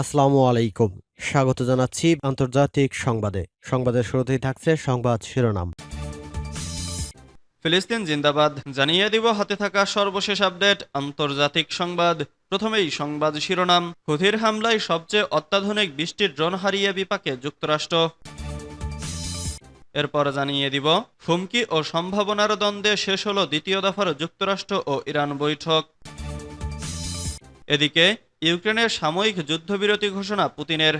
আসসালামু আলাইকুম। স্বাগত জানাচ্ছি আন্তর্জাতিক সংবাদে। সংবাদের শুরুতেই থাকছে সংবাদ শিরোনাম। ফিলিস্তিন জিন্দাবাদ, জানিয়ে দিব হাতে থাকা সর্বশেষ আপডেট, আন্তর্জাতিক সংবাদ। প্রথমেই সংবাদ শিরোনাম, হুথির হামলায় সবচেয়ে অত্যাধুনিক বৃষ্টির ড্রোন হারিয়ে বিপাকে যুক্তরাষ্ট্র। এরপর জানিয়ে দিব, হুমকি ও সম্ভাবনার দ্বন্দ্বে শেষ হলো দ্বিতীয় দফার যুক্তরাষ্ট্র ও ইরান বৈঠক। এদিকে ইউক্রেনের সাময়িক যুদ্ধবিরতি ঘোষণা পুতিনের।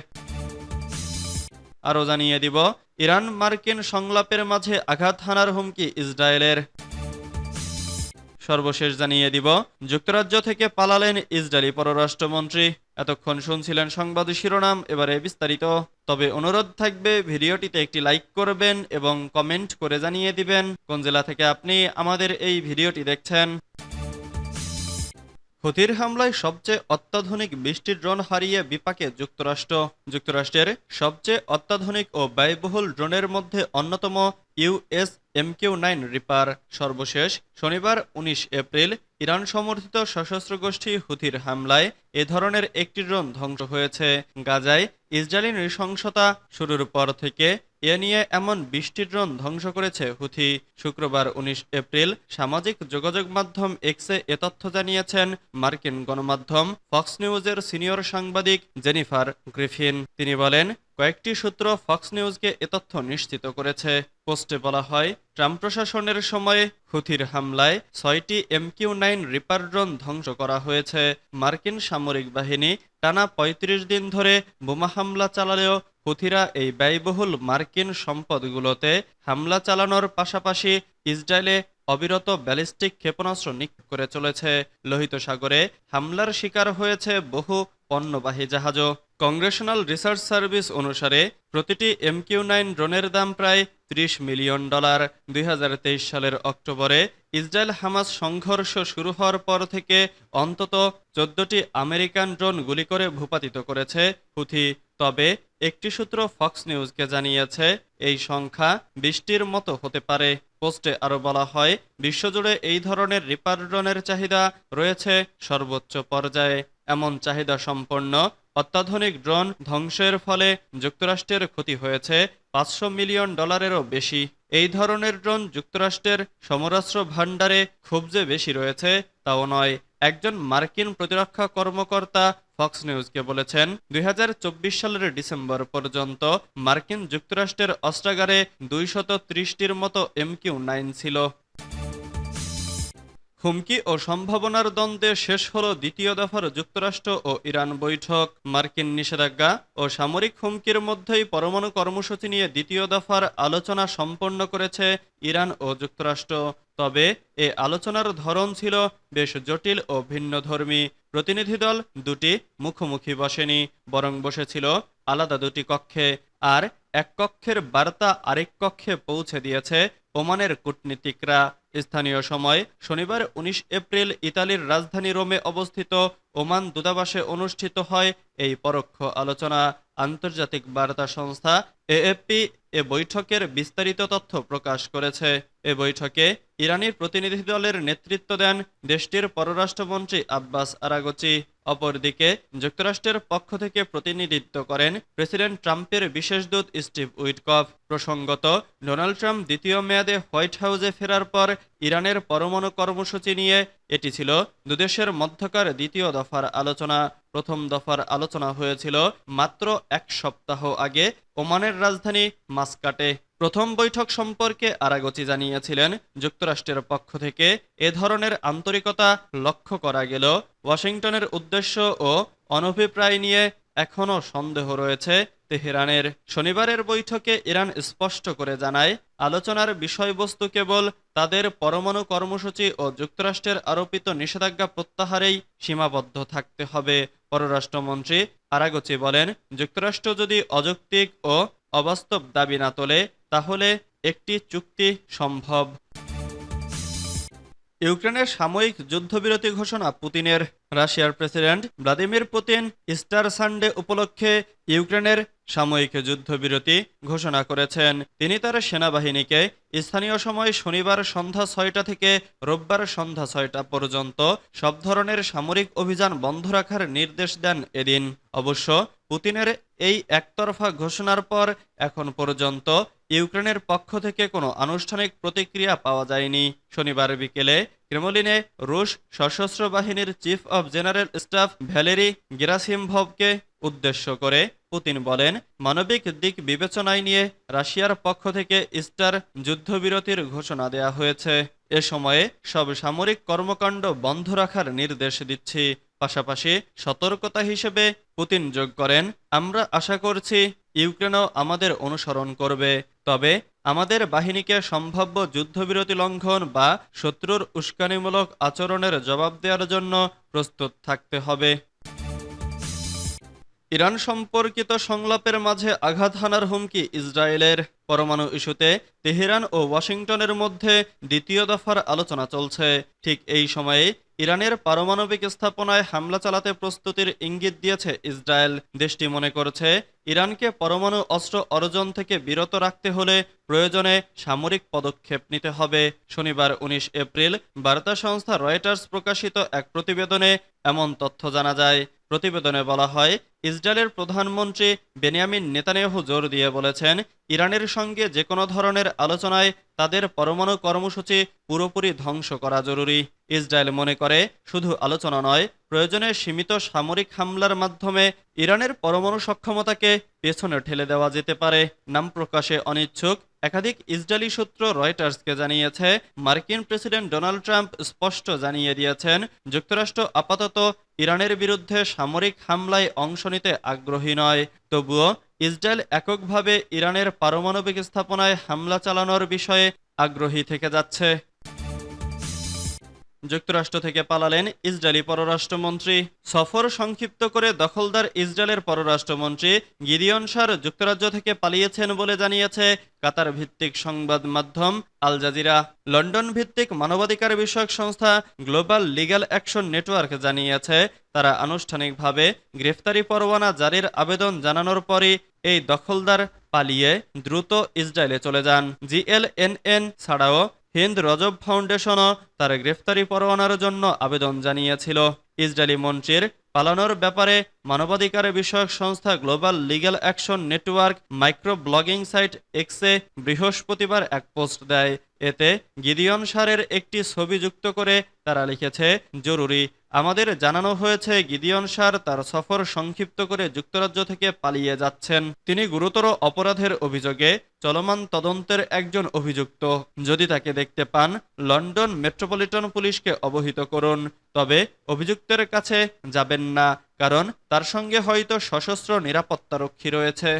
আরও জানিয়ে দিব, ইরান মার্কিন সংলাপের মাঝে আঘাত হানার হুমকি ইসরায়েলের। সর্বশেষ জানিয়ে দিব, যুক্তরাজ্য থেকে পালালেন ইসরায়েলি পররাষ্ট্রমন্ত্রী। এতক্ষণ শুনছিলেন সংবাদ শিরোনাম, এবারে বিস্তারিত। তবে অনুরোধ থাকবে, ভিডিওটিতে একটি লাইক করবেন এবং কমেন্ট করে জানিয়ে দিবেন। কোন জেলা থেকে আপনি আমাদের এই ভিডিওটি দেখছেন? হুতির হামলায় সবচেয়ে অত্যাধুনিক বৃষ্টির ড্রোন হারিয়ে বিপাকে যুক্তরাষ্ট্র। যুক্তরাষ্ট্রের সবচেয়ে অত্যাধুনিক ও ব্যয়বহুল ড্রোনের মধ্যে অন্যতম ইউএস এমকিউ নাইন রিপার। সর্বশেষ শনিবার ১৯ এপ্রিল ইরান সমর্থিত সশস্ত্র গোষ্ঠী হুথির হামলায় এ ধরনের একটি ড্রোন ধ্বংস হয়েছে। গাজায় ইসরায়েলি নৃশংসতা শুরুর পর থেকে এ নিয়ে এমন বৃষ্টি ড্রোন ধ্বংস করেছে হুথি। শুক্রবার ১৯ এপ্রিল সামাজিক যোগাযোগ মাধ্যম এক্সে এ তথ্য জানিয়েছেন মার্কিন গণমাধ্যম ফক্স নিউজের সিনিয়র সাংবাদিক জেনিফার গ্রিফিন। তিনি বলেন, কয়েকটি সূত্র ফক্স নিউজকে এ তথ্য নিশ্চিত করেছে। পোস্টে বলা হয়, ট্রাম্প প্রশাসনের সময়ে হুথির হামলায় ছয়টি এমকিউ নাইন রিপার ড্রোন ধ্বংস করা হয়েছে। মার্কিন সামরিক বাহিনী টানা ৩৫ দিন ধরে বোমা হামলা চালালেও হুথিরা এই ব্যয়বহুল মার্কিন সম্পদগুলোতে হামলা চালানোর পাশাপাশি ইসরায়েলে অবিরত ব্যালিস্টিক ক্ষেপণাস্ত্র নিক্ষেপ করে চলেছে। লোহিত সাগরে হামলার শিকার হয়েছে বহু পণ্যবাহী জাহাজও। কংগ্রেশনাল রিসার্চ সার্ভিস অনুসারে প্রতিটি এমকিউ নাইন ড্রোনের দাম প্রায় ত্রিশ মিলিয়ন ডলার। দুই হাজার তেইশ সালের অক্টোবরে ইসরায়েল হামাস সংঘর্ষ শুরু হওয়ার পর থেকে অন্তত চোদ্দটি আমেরিকান ড্রোন গুলি করে ভূপাতিত করেছে হুথি। তবে একটি সূত্র ফক্স নিউজকে জানিয়েছে, এই সংখ্যা বৃষ্টির মতো হতে পারে। পোস্টে আরও বলা হয়, বিশ্বজুড়ে এই ধরনের রিপার ড্রোনের চাহিদা রয়েছে সর্বোচ্চ পর্যায়ে। এমন চাহিদা সম্পন্ন অত্যাধুনিক ড্রোন ধ্বংসের ফলে যুক্তরাষ্ট্রের ক্ষতি হয়েছে পাঁচশো মিলিয়ন ডলারেরও বেশি। এই ধরনের ড্রোন যুক্তরাষ্ট্রের সমরাস্ত্র ভাণ্ডারে খুব যে বেশি রয়েছে, তাও নয়। একজন মার্কিন প্রতিরক্ষা কর্মকর্তা ফক্স নিউজকে বলেছেন, দুই হাজার চব্বিশ সালের ডিসেম্বর পর্যন্ত মার্কিন যুক্তরাষ্ট্রের অস্ত্রাগারে দুইশত ত্রিশটির মতো এমকিউ নাইন ছিল। হুমকি ও সম্ভাবনার দ্বন্দ্বে শেষ হলো দ্বিতীয় দফার যুক্তরাষ্ট্র ও ইরান বৈঠক। মার্কিন নিষেধাজ্ঞা ও সামরিক হুমকির মধ্যেই পরমাণু কর্মসূচি নিয়ে দ্বিতীয় দফার আলোচনা সম্পন্ন করেছে ইরান ও যুক্তরাষ্ট্র। তবে এ আলোচনার ধরন ছিল বেশ জটিল ও ভিন্নধর্মী প্রতিনিধি দল দুটি মুখোমুখি বসেনি, বরং বসেছিল আলাদা দুটি কক্ষে। আর এক কক্ষের বার্তা আরেক কক্ষে পৌঁছে দিয়েছে ওমানের কূটনীতিকরা। স্থানীয় সময় শনিবার ১৯ এপ্রিল ইতালির রাজধানী রোমে অবস্থিত ওমান দূতাবাসে অনুষ্ঠিত হয় এই পরোক্ষ আলোচনা। আন্তর্জাতিক বার্তা সংস্থা এএফপি এ বৈঠকের বিস্তারিত তথ্য প্রকাশ করেছে। এ বৈঠকে ইরানির প্রতিনিধি দলের নেতৃত্ব দেন দেশটির পররাষ্ট্রমন্ত্রী আব্বাস আরাগচি। অপরদিকে যুক্তরাষ্ট্রের পক্ষ থেকে প্রতিনিধিত্ব করেন প্রেসিডেন্ট ট্রাম্পের বিশেষ দূত স্টিভ উইটকফ। প্রসঙ্গত, ডোনাল্ড ট্রাম্প দ্বিতীয় মেয়াদে হোয়াইট হাউসে ফেরার পর ইরানের পরমাণু কর্মসূচি নিয়ে এটি ছিল দুদেশের মধ্যকার দ্বিতীয় দফার আলোচনা। প্রথম দফার আলোচনা হয়েছিল মাত্র এক সপ্তাহ আগে ওমানের রাজধানী মাস্কাটে। প্রথম বৈঠক সম্পর্কে আরাগচি জানিয়েছিলেন, যুক্তরাষ্ট্রের পক্ষ থেকে এ ধরনের আন্তরিকতা লক্ষ্য করা গেল। ওয়াশিংটনের উদ্দেশ্য ও অনভিপ্রায় নিয়ে এখনও সন্দেহ রয়েছে। তেহরানের শনিবারের বৈঠকে ইরান স্পষ্ট করে জানায়, আলোচনার বিষয়বস্তু কেবল তাদের পরমাণু কর্মসূচি ও যুক্তরাষ্ট্রের আরোপিত নিষেধাজ্ঞা প্রত্যাহারেই সীমাবদ্ধ থাকতে হবে। পররাষ্ট্রমন্ত্রী আরাগচি বলেন, যুক্তরাষ্ট্র যদি অযৌক্তিক ও অবাস্তব দাবি না তোলে, তাহলে একটি চুক্তি সম্ভব। ইউক্রেনের সাময়িক যুদ্ধবিরতি ঘোষণা পুতিনের। রাশিয়ার president Vladimir Putin Easter Sunday উপলক্ষে ইউক্রেনের সাময়িক যুদ্ধবিরতি ঘোষণা করেছেন। তিনি তার সেনাবাহিনীকে স্থানীয় সময় শনিবার সন্ধ্যা ছয়টা থেকে রোববার সন্ধ্যা ছয়টা পর্যন্ত সব ধরনের সামরিক অভিযান বন্ধ রাখার নির্দেশ দেন এদিন। অবশ্য পুতিনের এই একতরফা ঘোষণার পর এখন পর্যন্ত ইউক্রেনের পক্ষ থেকে কোনো আনুষ্ঠানিক প্রতিক্রিয়া পাওয়া যায়নি। শনিবার বিকেলে ক্রেমলিনে রুশ সশস্ত্র বাহিনীর chief of general staff Valery গেরাসিমভভকে উদ্দেশ্য করে পুতিন বলেন, মানবিক দিক বিবেচনায় নিয়ে রাশিয়ার পক্ষ থেকে ইস্টার যুদ্ধবিরতির ঘোষণা দেয়া হয়েছে। এ সময়ে সব সামরিক কর্মকাণ্ড বন্ধ রাখার নির্দেশ দিচ্ছি। পাশাপাশি সতর্কতা হিসেবে পুতিন যোগ করেন, আমরা আশা করছি ইউক্রেনও আমাদের অনুসরণ করবে? তবে আমাদের বাহিনীকে সম্ভাব্য যুদ্ধবিরতি লঙ্ঘন বা শত্রুর উস্কানিমূলক আচরণের জবাব দেওয়ার জন্য প্রস্তুত থাকতে হবে। ইরান সম্পর্কিত সংলাপের মাঝে আঘাত হানার হুমকি ইসরায়েলের। পরমাণু ইস্যুতে তেহরান ও ওয়াশিংটনের মধ্যে দ্বিতীয় দফার আলোচনা চলছে। ঠিক এই সময়ে ইরানের পারমাণবিক স্থাপনায় হামলা চালাতে প্রস্তুতির ইঙ্গিত দিয়েছে ইসরায়েল। দেশটি মনে করছে ইরানকে পরমাণু অস্ত্র অর্জন থেকে বিরত রাখতে হলে প্রয়োজনে সামরিক পদক্ষেপ নিতে হবে। শনিবার উনিশ এপ্রিল বার্তা সংস্থা রয়টার্স প্রকাশিত এক প্রতিবেদনে এমন তথ্য জানা যায়। প্রতিবেদনে বলা হয়, ইসরায়েলের প্রধানমন্ত্রী বেনিয়ামিন নেতানিয়াহু জোর দিয়ে বলেছেন, ইরানের সঙ্গে যে কোনো ধরনের আলোচনায় তাদের পরমাণু কর্মসূচি পুরোপুরি ধ্বংস করা জরুরি। ইসরায়েল মনে করে, শুধু আলোচনা নয় প্রয়োজনে সীমিত সামরিক হামলার মাধ্যমে ইরানের পরমাণু সক্ষমতাকে পেছনে ঠেলে দেওয়া যেতে পারে, নাম প্রকাশে অনিচ্ছুক। একাধিক ইসরায়েলি সূত্র রয়টার্সকে জানিয়েছে, মার্কিন প্রেসিডেন্ট ডোনাল্ড ট্রাম্প স্পষ্ট জানিয়ে দিয়েছেন, যুক্তরাষ্ট্র আপাতত ইরানের বিরুদ্ধে সামরিক হামলায় অংশ নিতে আগ্রহী নয়। তবুও ইসরায়েল এককভাবে ইরানের পারমাণবিক স্থাপনায় হামলা চালানোর বিষয়ে আগ্রহী থেকে যাচ্ছে। যুক্তরাষ্ট্র থেকে পালালেন ইসরায়েলি পররাষ্ট্রমন্ত্রী। সফর সংক্ষিপ্ত করে দখলদার ইসরায়েলের পররাষ্ট্রমন্ত্রী গিরিয়ন সার যুক্তরাজ্য থেকে পালিয়েছেন বলে জানিয়েছে কাতার ভিত্তিক সংবাদ মাধ্যম আল জাজিরা। লন্ডন ভিত্তিক মানবাধিকার বিষয়ক সংস্থা গ্লোবাল লিগ্যাল অ্যাকশন নেটওয়ার্ক জানিয়েছে, তারা আনুষ্ঠানিকভাবে গ্রেফতারি পরোয়ানা জারির আবেদন জানানোর পরই এই দখলদার পালিয়ে দ্রুত ইসরায়েলে চলে যান। জিএলএনএন ছাড়াও হিন্দ রজব ফাউন্ডেশনও তার গ্রেফতারি পরোয়ানার জন্য আবেদন জানিয়েছিল। ইসরায়েলি মন্ত্রীর পালানোর ব্যাপারে মানবাধিকার বিষয়ক সংস্থা Global Legal Action Network microblogging site এক্সে বৃহস্পতিবার এক পোস্ট দেয়। এতে গিদিয়ন সারের একটি ছবি যুক্ত করে তারা লিখেছে, জরুরি। আমাদের জানানো হয়েছে গিদিয়ন সার তার সফর সংক্ষিপ্ত করে যুক্তরাজ্য থেকে পালিয়ে যাচ্ছেন। তিনি গুরুতর অপরাধের অভিযোগে চলমান তদন্তের একজন অভিযুক্ত। যদি তাকে দেখতে পান, লন্ডন মেট্রোপলিটন পুলিশকে অবহিত করুন। তবে অভিযুক্তের কাছে যাবেন না কারণ তার সঙ্গে হয়তো সশস্ত্র নিরাপত্তারক্ষী রয়েছে।